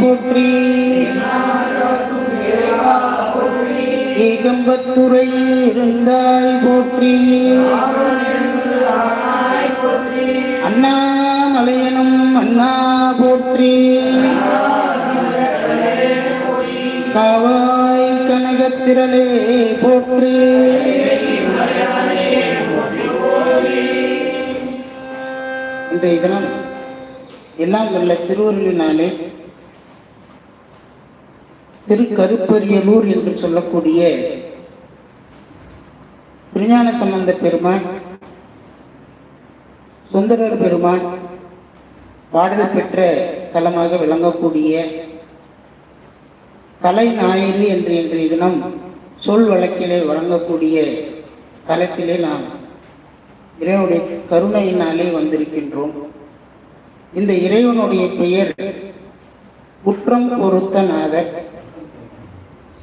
போற்றி ஏகம்பத்துறை இருந்தால் போற்றி. அண்ணாமலையனும் அண்ணா போற்றி. காவாய் கனகத்திரளே போற்றி. இன்றைய தினம் எல்லாம் உள்ள திருவருளினாலே திருக்கருப்பரியலூர் என்று சொல்லக்கூடிய திருஞான சம்பந்த பெருமான் சுந்தரர் பெருமான் பாடல் பெற்ற தலமாக விளங்கக்கூடிய தலை ஞாயிறு என்று இன்றைய தினம் சொல் வழக்கிலே வழங்கக்கூடிய தலத்திலே நாம் இறைவனுடைய கருணையினாலே வந்திருக்கின்றோம். இந்த இறைவனுடைய பெயர் குற்றம் பொருத்த நாதர்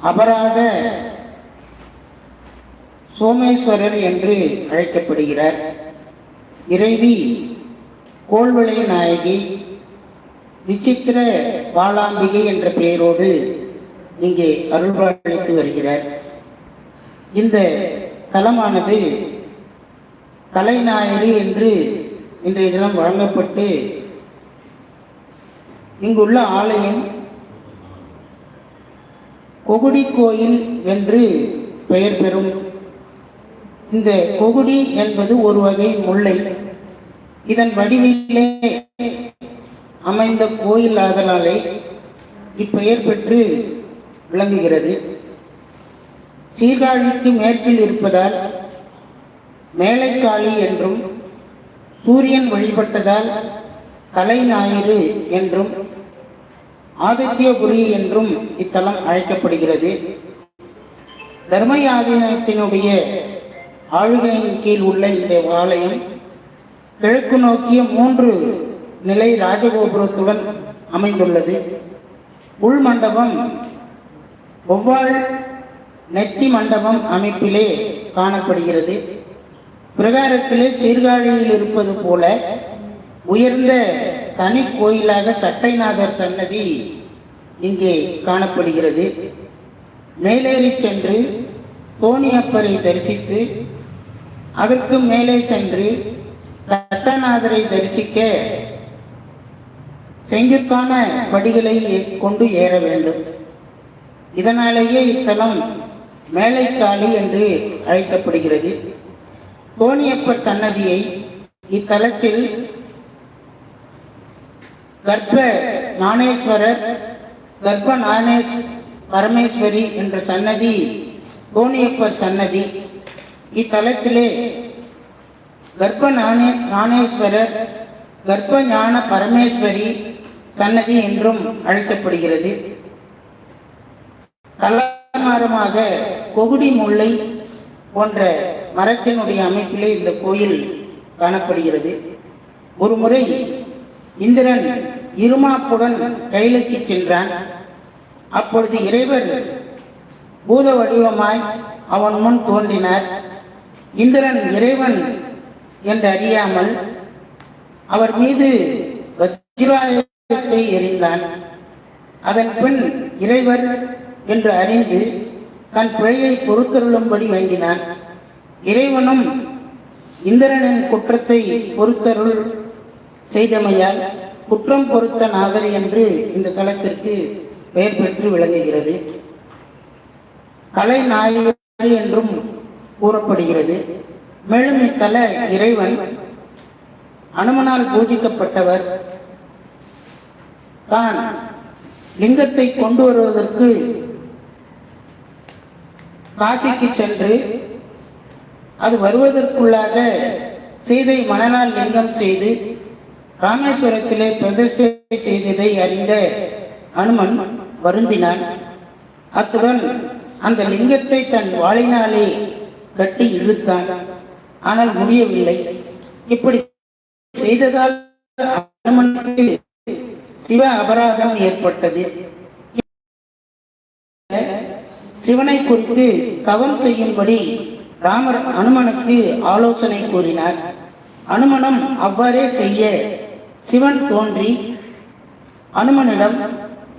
அபராத சோமேஸ்வரர் என்று அழைக்கப்படுகிறார். இறைவி கோள்வளைய நாயகி விசித்திர பாலாம்பிகை என்ற பெயரோடு இங்கே அருள்பாலித்து வருகிறார். இந்த தலமானது தலைநாயகி என்று இன்றைய தினம் வழங்கப்பட்டு இங்குள்ள ஆலயம் கொகுடி கோயில் என்று பெயர் பெறும். இந்த கொகுடி என்பது ஒரு வகை முல்லை. இதன் வடிவிலே அமைந்த கோயில் ஆதலாலே இப்பெயர் பெற்று விளங்குகிறது. சீர்காழிக்கு மேற்கில் இருப்பதால் மேலைக்காளி என்றும் சூரியன் வழிபட்டதால் தலைஞாயிறு என்றும் ஆதித்யபுரி என்றும் இத்தலம் அழைக்கப்படுகிறது. தர்மயாதீனத்தினுடைய ஆளுகையின் கீழ் உள்ள இந்த ஆலயம் கிழக்கு நோக்கிய மூன்று நிலை ராஜகோபுரத்துடன் அமைந்துள்ளது. உள் மண்டபம் ஒவ்வாள் நெத்தி மண்டபம் அமைப்பிலே காணப்படுகிறது. பிரகாரத்திலே சீர்காழியில் இருப்பது போல உயர்ந்த தனி கோயிலாக சட்டைநாதர் சன்னதி இங்கே காணப்படுகிறது. மேலேறி சென்று தோணியப்பரை தரிசித்து அதற்கு மேலே சென்று சட்டநாதரை தரிசிக்க செங்குத்தான படிகளை கொண்டு ஏற வேண்டும். இதனாலேயே இத்தலம் மேலைக்காளி என்று அழைக்கப்படுகிறது. கோணியப்பர் சன்னதியை இத்தலத்தில் கர்ப்ப ஞானேஸ்வரர் கர்ப்ப ஞானேஸ் பரமேஸ்வரி என்ற சன்னதி கோணியப்பர் சன்னதி. இத்தலத்திலே கர்ப்ப ஞானே ஞானேஸ்வரர் கர்ப்ப ஞான பரமேஸ்வரி சன்னதி என்றும் அழைக்கப்படுகிறது. கலாமாரமாக கொகுடி முல்லை போன்ற மரத்தினுடைய அமைப்பிலே இந்த கோயில் காணப்படுகிறது. ஒரு முறை இந்திரன் இருமாப்புடன் கைலைக்கு சென்றான். அப்பொழுது இறைவர் பூத வடிவமாய் அவன் முன் தோன்றினார். இந்திரன் இறைவன் என்று அறியாமல் அவர் மீது வஜ்ராயத்தை எறிந்தான். அதன் பின் இறைவர் என்று அறிந்து தன் பிழையை பொறுத்தருளும்படி வேண்டினான். இறைவனும் இந்திரனின் குற்றத்தை பொறுத்தருள் செய்தமையால் குற்றம் பொறுத்த நாதர் என்று இந்த தலத்திற்கு பெயர் பெற்று விளங்குகிறது. கலை நாயகர் என்றும் கூறப்படுகிறது. மேலும் இத்தல இறைவன் அனுமனால் பூஜிக்கப்பட்டவர். தான் லிங்கத்தை கொண்டு வருவதற்கு காசிக்கு சென்று அது வருவதற்குள்ளாக சீதை மணலால் லிங்கம் செய்து ராமேஸ்வரத்திலே பிரதிஷ்டை செய்ததை அறிந்த அனுமன் வருந்தினான். அத்துடன் அந்த லிங்கத்தை தன் வாழினாலே கட்டி இழுத்தான். ஆனால் முடியவில்லை. இப்படி செய்ததால் அனுமனுக்கு சிவ அபராதம் ஏற்பட்டது. சிவனை குறித்து தவம் செய்யும்படி ராமர் அனுமனுக்கு ஆலோசனை கூறினார். அனுமனம் அவ்வாறே செய்ய சிவன் தோன்றி அனுமனிடம்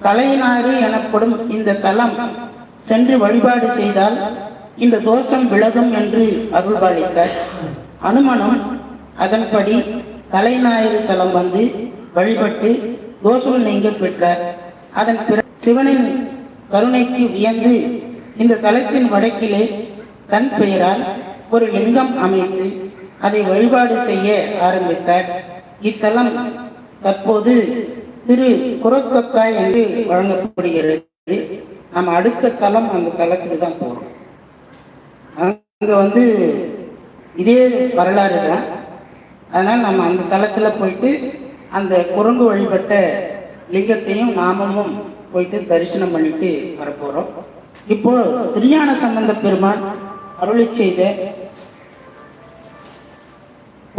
தலையினாறு எனப்படும் இந்த தலம் சென்று வழிபாடு செய்தால் இந்த தோஷம் விலகும் என்று அருள்பாலித்தார். அனுமனும் அதன்படி தலைஞாயிறு தலம் வந்து வழிபட்டு தோஷம் நீங்க பெற்றார். அதன் பிற சிவனின் கருணைக்கு வியந்து இந்த தலத்தின் வடக்கிலே தன் பெயரால் ஒரு லிங்கம் அமைத்து அதை வழிபாடு செய்ய ஆரம்பித்தார். இத்தலம் தற்போது திரு குரக்கக்காய் என்று வழங்கப்படுகிறது. நம்ம அடுத்த தலம் அந்த தலத்துக்கு தான் போறோம். அங்க வந்து இதே வரலாறு தான். அதனால் நம்ம அந்த தலத்தில் போயிட்டு அந்த குரங்கு வழிபட்ட லிங்கத்தையும் நாமமும் போயிட்டு தரிசனம் பண்ணிட்டு வரப்போறோம். இப்போ திருஞான சம்பந்த பெருமான் அருளை செய்த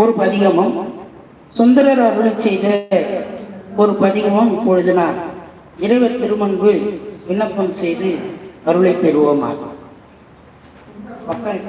ஒரு பதிகமும் சுந்தரர் அருளை செய்த ஒரு பதிகமும் இப்பொழுது நான் இறைவர் திருமன்பு விண்ணப்பம் செய்து அருளை பெறுவோமாக. பக்கம்